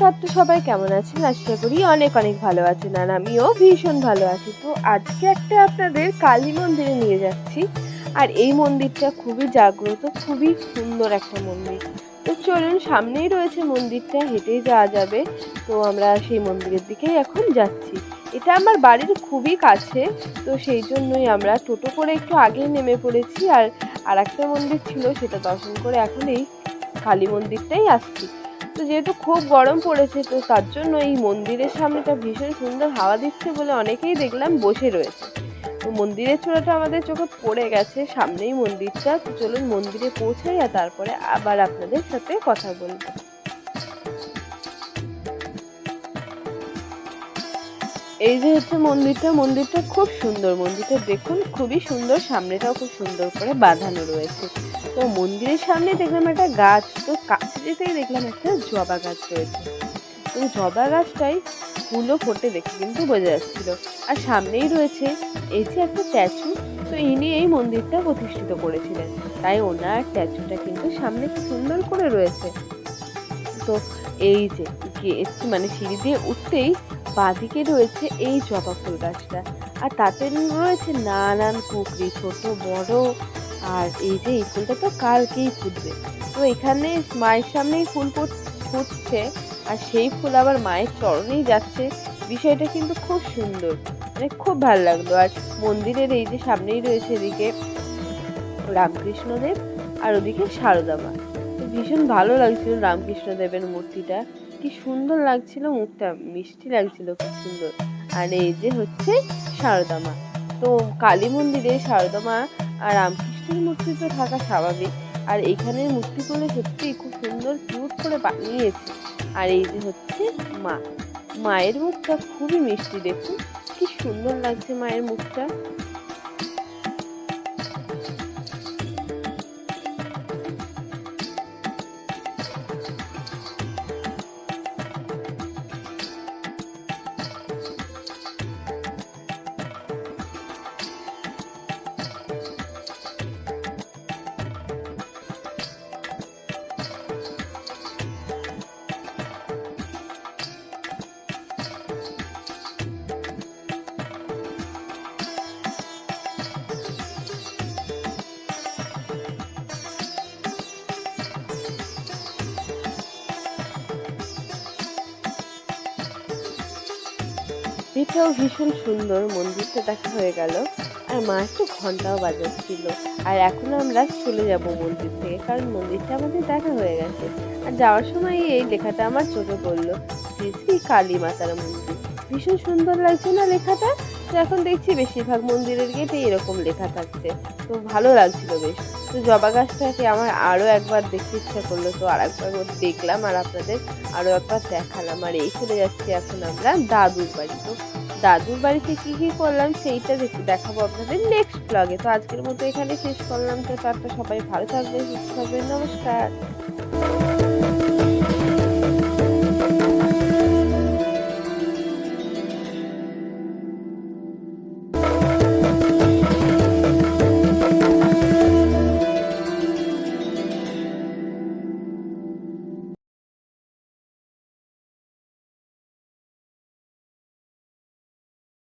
নমস্কার তো সবাই, কেমন আছেন? আশা করি অনেক অনেক ভালো আছেন আর আমিও ভীষণ ভালো আছি। তো আজকে একটা আপনাদের কালী মন্দিরে নিয়ে যাচ্ছি। আর এই মন্দিরটা খুবই জাগ্রত, খুবই সুন্দর একটা মন্দির। তো চলুন, সামনেই রয়েছে মন্দিরটা, হেঁটেই যাওয়া যাবে। তো আমরা সেই মন্দিরের দিকেই এখন যাচ্ছি। এটা আমার বাড়ির খুবই কাছে, তো সেই জন্যই আমরা টোটো করে একটু আগেই নেমে পড়েছি। আর আর একটা মন্দির ছিল, সেটা দর্শন করে এখন এই কালী মন্দিরটাই আসছি। তো যেহেতু খুব গরম পড়েছে, তো তার জন্য এই মন্দিরের সামনেটা ভীষণ সুন্দর হাওয়া দিচ্ছে বলে অনেকেই দেখলাম বসে রয়েছে। তো মন্দিরের চূড়াটা আমাদের চোখে পড়ে গেছে, সামনেই মন্দিরটা। তো চলুন মন্দিরে পৌঁছাই আর তারপরে আবার আপনাদের সাথে কথা বলব। এই যে হচ্ছে মন্দিরটা মন্দিরটা খুব সুন্দর। মন্দিরটা দেখুন, খুবই সুন্দর, সামনেটাও খুব সুন্দর করে বাঁধানো রয়েছে। তো মন্দিরের সামনে দেখলাম একটা গাছ, তো কাছে যেতেই দেখলাম একটা জবা গাছ রয়েছে। তো জবা গাছটাই ফুলও ফোটে দেখে কিন্তু বোঝা যাচ্ছিল। আর সামনেই রয়েছে, এই যে একটা স্ট্যাচু তো ইনি এই মন্দিরটা প্রতিষ্ঠিত করেছিলেন। তাই ওনার স্ট্যাচুটা কিন্তু সামনে খুব সুন্দর করে রয়েছে। তো এই যে মানে সিঁড়ি দিয়ে উঠতেই বাঁদিকে রয়েছে এই জবা ফুল গাছটা। আর তাতে রয়েছে নানান কুকরি ছোট, বড়, আর এই যে এই ফুলটা তো কালকেই ফুটবে। তো এখানে মায়ের সামনেই ফুল ফুটছে, আর সেই ফুল আবার মায়ের চরণেই যাচ্ছে। বিষয়টা কিন্তু খুব সুন্দর মানে খুব ভালো লাগল। আর মন্দিরের এই যে সামনেই রয়েছে এদিকে রামকৃষ্ণদেব আর ওদিকে সারদা মা ভীষণ ভালো লাগছিল রামকৃষ্ণদেবের মূর্তিটা। কি সুন্দর লাগছিল, মুখটা মিষ্টি লাগছিল খুব সুন্দর। আর এই যে হচ্ছে সারদা মা তো কালী মন্দিরে সারদা মা আর রামকৃষ্ণের মূর্তি তো থাকা স্বাভাবিক। আর এইখানের মূর্তিগুলো সত্যি খুব সুন্দর কিউট করে বানিয়েছে। আর এই যে হচ্ছে মা। মায়ের মুখটা খুবই মিষ্টি, দেখুন। কি সুন্দর লাগছে মায়ের মুখটা। এটাও ভীষণ সুন্দর, মন্দিরটা দেখা হয়ে গেল। আর মা একটু ঘন্টাও বাজাচ্ছিল। আর এখন আমরা চলে যাব মন্দির থেকে, কারণ মন্দিরটা আমাদের দেখা হয়ে গেছে। আর যাওয়ার সময় এই লেখাটা আমার চোখে পড়ল। শ্রী শ্রী কালী মাতার মন্দির। ভীষণ সুন্দর লাগছে না লেখাটা? তো এখন দেখছি বেশিরভাগ মন্দিরের গেটে এরকম লেখা থাকছে। তো ভালো লাগছিল বেশ। তো জবা গাছটাকে আমার আরও একবার দেখতে ইচ্ছা করল, তো আর একবার দেখলাম আর আপনাদের আরও একবার দেখালাম। আর এই চলে যাচ্ছি এখন আমরা দাদুর বাড়ি। তো দাদুর বাড়িতে কী কী করলাম সেইটা দেখে, দেখাবো আপনাদের নেক্সট ব্লগে তো আজকের মতো এখানে শেষ করলাম। তো তারপর সবাই ভালো থাকবেন, সুস্থ থাকবেন। নমস্কার।